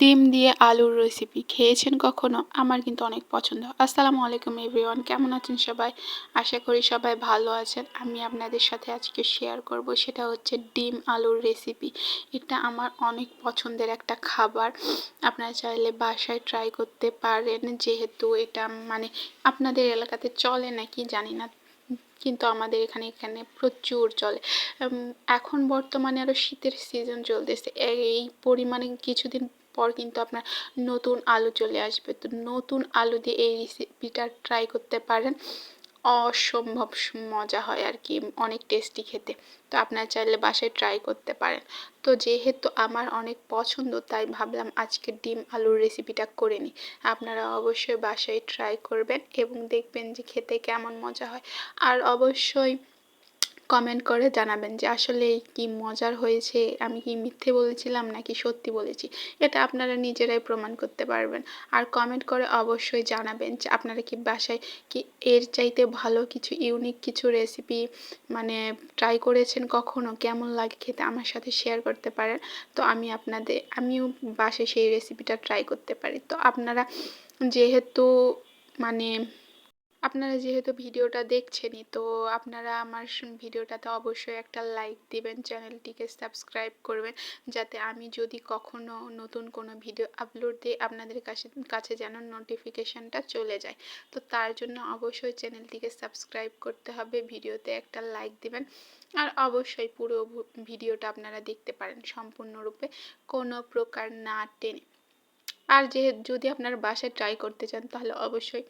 ডিম দিয়ে আলুর রেসিপি খেয়েছেন কখনো? আমার কিন্তু অনেক পছন্দ। আসসালামু আলাইকুম এভরিওয়ান কেমন আছেন সবাই? আশা করি সবাই ভালো আছেন। আমি আপনাদের সাথে আজকে শেয়ার করব, সেটা হচ্ছে ডিম আলুর রেসিপি এটা আমার অনেক পছন্দের একটা খাবার। আপনারা চাইলে বাসায় ট্রাই করতে পারেন, যেহেতু এটা মানে আপনাদের এলাকাতে চলে নাকি জানি না, কিন্তু আমাদের এখানে এখানে প্রচুর চলে। এখন বর্তমানে আরও শীতের সিজন চলতেছে। এই পরিমাণে কিছুদিন পর কিন্তু আপনার নতুন আলু চলে আসবে। তো নতুন আলু দিয়ে এই রেসিপিটা ট্রাই করতে পারেন। অসম্ভব মজা হয় আর কি, অনেক টেস্টি খেতে। তো আপনার চাইলে বাসায় ট্রাই করতে পারেন। তো যেহেতু আমার অনেক পছন্দ, তাই ভাবলাম আজকে ডিম আলুর রেসিপিটা করে নিই। আপনারা অবশ্যই বাসায় ট্রাই করবেন এবং দেখবেন যে খেতে কেমন মজা হয়। আর অবশ্যই কমেন্ট করে জানাবেন যে আসলে কি মজার হয়েছে, আমি কি মিথ্যে বলেছিলাম নাকি সত্যি বলেছি, এটা আপনারা নিজেরাই প্রমাণ করতে পারবেন। আর কমেন্ট করে অবশ্যই জানাবেন যে আপনারা কি বাসায় কি এর চাইতে ভালো কিছু ইউনিক কিছু রেসিপি মানে ট্রাই করেছেন কখনো? কেমন লাগে খেতে? আমার সাথে শেয়ার করতে পারেন। তো আমি আপনাদের, আমিও বাসায় সেই রেসিপিটা ট্রাই করতে পারি। তো আপনারা যেহেতু মানে আপনারা যেহেতু ভিডিওটা দেখছেনই, তো আপনারা আমার ভিডিওটাতে অবশ্যই একটা লাইক দিবেন, চ্যানেলটিকে সাবস্ক্রাইব করবেন, যাতে আমি যদি কখনো নতুন কোনো ভিডিও আপলোড দিই, আপনাদের কাছে কাছে যেন নোটিফিকেশানটা চলে যায়। তো তার জন্য অবশ্যই চ্যানেলটিকে সাবস্ক্রাইব করতে হবে, ভিডিওতে একটা লাইক দিবেন, আর অবশ্যই পুরো ভিডিওটা আপনারা দেখতে পারেন সম্পূর্ণরূপে, কোনো প্রকার না টেনে। আর যে যদি আপনার বাসায় ট্রাই করতে চান, তাহলে অবশ্যই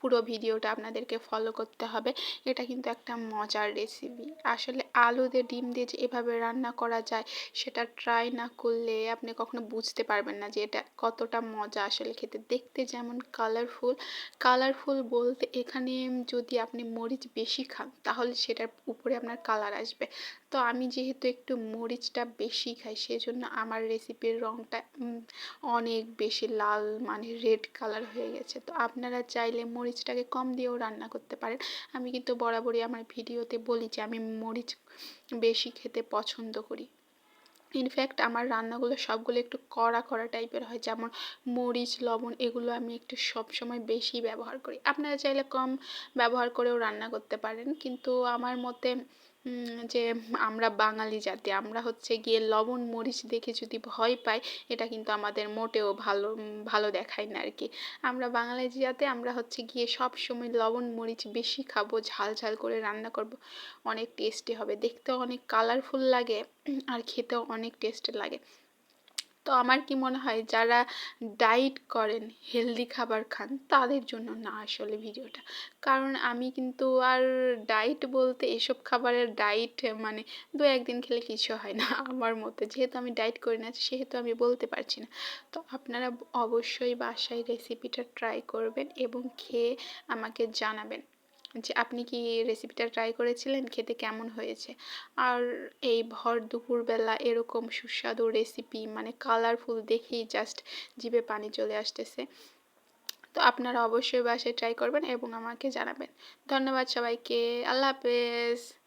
পুরো ভিডিওটা আপনাদেরকে ফলো করতে হবে। এটা কিন্তু একটা মজার রেসিপি আসলে আলু দিয়ে ডিম দিয়ে যে এভাবে রান্না করা যায়, সেটা ট্রাই না করলে আপনি কখনো বুঝতে পারবেন না যে এটা কতটা মজা। আসলে খেতে দেখতে যেমন কালারফুল কালারফুল বলতে এখানে যদি আপনি মরিচ বেশি খান, তাহলে সেটার উপরে আপনার কালার আসবে। তো আমি যেহেতু একটু মরিচটা বেশি খাই, সেজন্য আমার রেসিপির রঙটা অনেক বেশি লাল মানে রেড কালার হয়ে গেছে। তো আপনারা চাইলে মরিচটাকে কম দিয়েও রান্না করতে পারেন। আমি কিন্তু বরাবরই আমার ভিডিওতে বলি যে, আমি মরিচ বেশি খেতে পছন্দ করি। ইনফ্যাক্ট আমার রান্নাগুলো সবগুলো একটু কড়া কড়া টাইপের হয়। যেমন মরিচ, লবণ, এগুলো আমি একটু সবসময় বেশি ব্যবহার করি। আপনারা চাইলে কম ব্যবহার করেও রান্না করতে পারেন। কিন্তু আমার মতে যে আমরা বাঙালি জাতি, আমরা হচ্ছে গিয়ে লবণ, মরিচ দেখে যদি ভয় পাই, এটা কিন্তু আমাদের মোটেও ভালো ভালো দেখায় না আর কি আমরা বাঙালি জাতি, আমরা হচ্ছে গিয়ে সব সময় লবণ, মরিচ বেশি খাব, ঝাল ঝাল করে রান্না করব, অনেক টেস্টি হবে। দেখতেও অনেক কালারফুল লাগে, আর খেতেও অনেক টেস্ট লাগে। তো আমার কি মনে হয় যারা ডায়েট করেন হেলদি খাবার খান, তাদের জন্য না আসলে ভিডিওটা। কারণ আমি কিন্তু আর ডায়েট বলতে এসব খাবারের ডায়েট মানে দু একদিন খেলে কিছু হয় না আমার মতে। যেহেতু আমি ডায়েট করি না, সেহেতু আমি বলতে পারছি না। তো আপনারা অবশ্যই বাসায় রেসিপিটা ট্রাই করবেন এবং খেয়ে আমাকে জানাবেন। যে আপনি কি রেসিপিটা ট্রাই করেছিলেন? খেতে কেমন হয়েছে? আর এই ভর দুপুরবেলা এরকম সুস্বাদু রেসিপি মানে কালারফুল দেখেই জাস্ট জিভে পানি চলে আসতেছে। তো আপনারা অবশ্যই বাসায় ট্রাই করবেন এবং আমাকে জানাবেন। ধন্যবাদ সবাইকে। আল্লাহ হাফেজ।